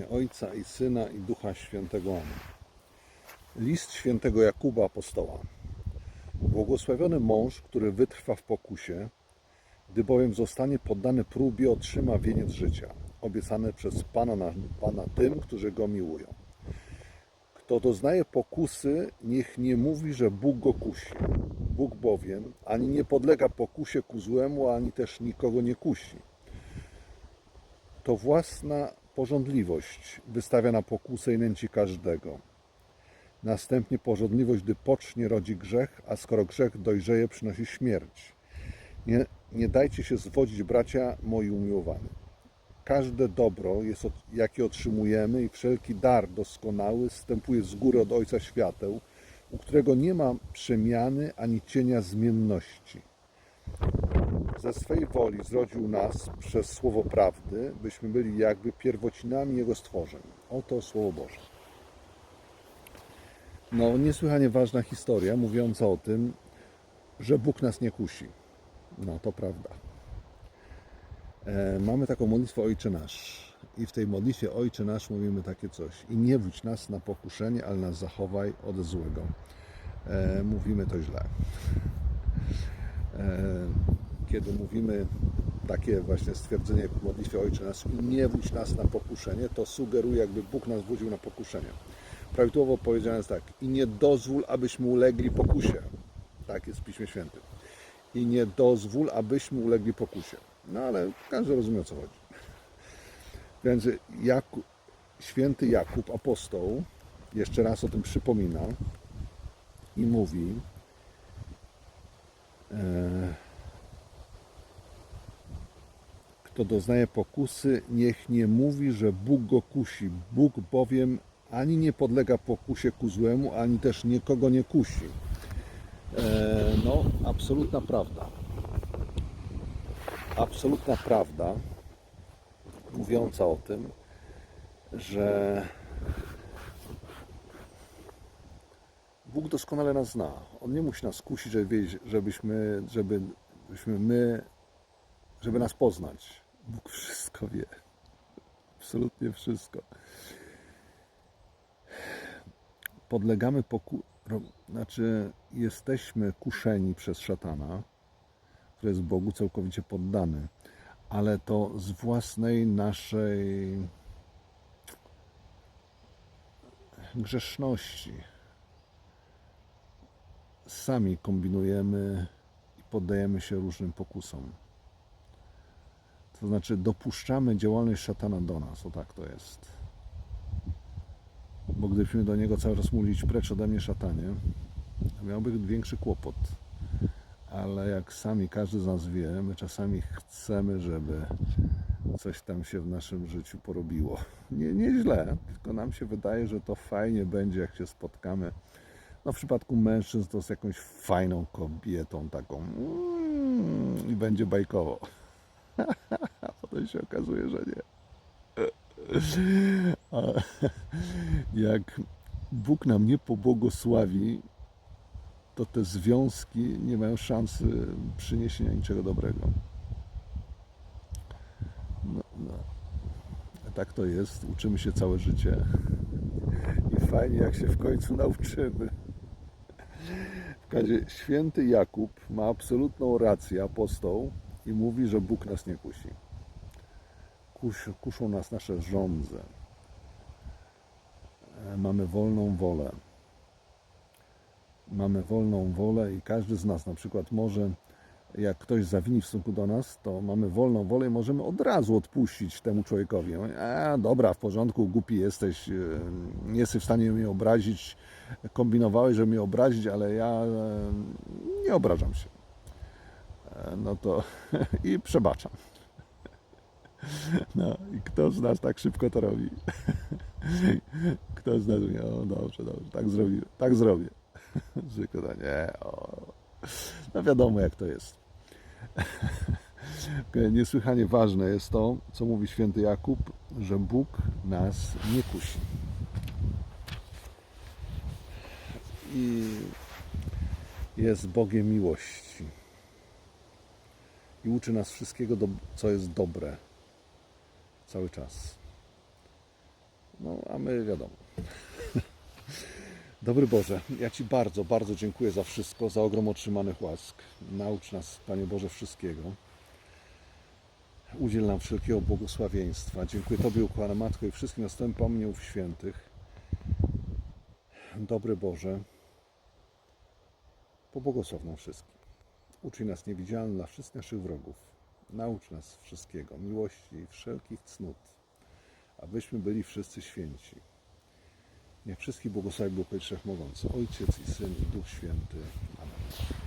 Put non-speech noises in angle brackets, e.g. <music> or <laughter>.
imię Ojca i Syna i Ducha Świętego. Amen. List świętego Jakuba Apostoła. Błogosławiony mąż, który wytrwa w pokusie, gdy bowiem zostanie poddany próbie, otrzyma wieniec życia, obiecany przez Pana, na, Pana tym, którzy Go miłują. Kto doznaje pokusy, niech nie mówi, że Bóg go kusi. Bóg bowiem ani nie podlega pokusie ku złemu, ani też nikogo nie kusi. To własna porządliwość wystawia na pokusę i nęci każdego. Następnie porządliwość, gdy pocznie, rodzi grzech, a skoro grzech dojrzeje, przynosi śmierć. Nie, nie dajcie się zwodzić, bracia moi umiłowani. Każde dobro, jest, jakie otrzymujemy, i wszelki dar doskonały wstępuje z góry od Ojca Świateł, u którego nie ma przemiany ani cienia zmienności. Ze swej woli zrodził nas przez słowo prawdy, byśmy byli jakby pierwocinami Jego stworzeń. Oto Słowo Boże. No, niesłychanie ważna historia mówiąca o tym, że Bóg nas nie kusi. No, to prawda. E, mamy taką modlitwę Ojcze Nasz. I w tej modlitwie Ojcze Nasz mówimy takie coś. I nie wódź nas na pokuszenie, ale nas zachowaj od złego. E, mówimy to źle. E, kiedy mówimy takie właśnie stwierdzenie w modlitwie Ojcze i nie wódź nas na pokuszenie, to sugeruje, jakby Bóg nas wodził na pokuszenie. Prawidłowo powiedziane jest tak. I nie dozwól, abyśmy ulegli pokusie. Tak jest w Piśmie Świętym. I nie dozwól, abyśmy ulegli pokusie. No ale każdy rozumie o co chodzi. <laughs> Więc Jakub, święty Jakub, apostoł, jeszcze raz o tym przypomina i mówi, e, kto doznaje pokusy, niech nie mówi, że Bóg go kusi. Bóg bowiem ani nie podlega pokusie ku złemu, ani też nikogo nie kusi. E, no, absolutna prawda. Absolutna prawda, mówiąca o tym, że Bóg doskonale nas zna. On nie musi nas kusić, żebyśmy, żeby, żebyśmy my, żeby nas poznać. Bóg wszystko wie. Absolutnie wszystko. Podlegamy poku... Znaczy, jesteśmy kuszeni przez szatana, który jest Bogu całkowicie poddany, ale to z własnej naszej grzeszności. Sami kombinujemy i poddajemy się różnym pokusom. To znaczy, dopuszczamy działalność szatana do nas, o tak to jest. Bo gdybyśmy do niego cały czas mówić precz ode mnie szatanie, miałby większy kłopot ale jak sami każdy z nas wie, my czasami chcemy, żeby coś tam się w naszym życiu porobiło. Nie, nie źle, tylko nam się wydaje, że to fajnie będzie, jak się spotkamy. No w przypadku mężczyzn to z jakąś fajną kobietą taką mm, i będzie bajkowo. <laughs> Potem się okazuje, że nie. A jak Bóg nam nie pobłogosławi, to te związki nie mają szansy przyniesienia niczego dobrego. No, no. Tak to jest. Uczymy się całe życie. I fajnie, jak się w końcu nauczymy. W każdym razie święty Jakub ma absolutną rację, apostoł, i mówi, że Bóg nas nie kusi. Kus, kuszą nas nasze żądze. E, Mamy wolną wolę mamy wolną wolę i każdy z nas na przykład może, jak ktoś zawini w stosunku do nas, to mamy wolną wolę i możemy od razu odpuścić temu człowiekowi. A dobra, w porządku, głupi jesteś, e, nie jesteś w stanie mnie obrazić, kombinowałeś, żeby mnie obrazić, ale ja e, nie obrażam się. E, No to <laughs> i przebaczam. No i kto z nas tak szybko to robi? <laughs> Kto z nas mówi, o dobrze, dobrze, tak zrobię, tak zrobię. <laughs> Zwykle to nie. O. No wiadomo jak to jest. <laughs> Niesłychanie ważne jest to, co mówi święty Jakub, że Bóg nas nie kusi. I jest Bogiem miłości. I uczy nas wszystkiego, co jest dobre. Cały czas. a my wiadomo. <laughs> Dobry Boże, ja Ci bardzo, bardzo dziękuję za wszystko, za ogrom otrzymanych łask. Naucz nas, Panie Boże, wszystkiego. Udziel nam wszelkiego błogosławieństwa. Dziękuję Tobie, ukochana Matko, i wszystkim następnym pomniów świętych. Dobry Boże, pobłogosław nam wszystkim. Uczyj nas niewidzialny dla wszystkich naszych wrogów. Naucz nas wszystkiego, miłości i wszelkich cnót, abyśmy byli wszyscy święci. Niech wszystkich błogosławi Bóg Wszechmogący, Ojciec i Syn i Duch Święty. Amen.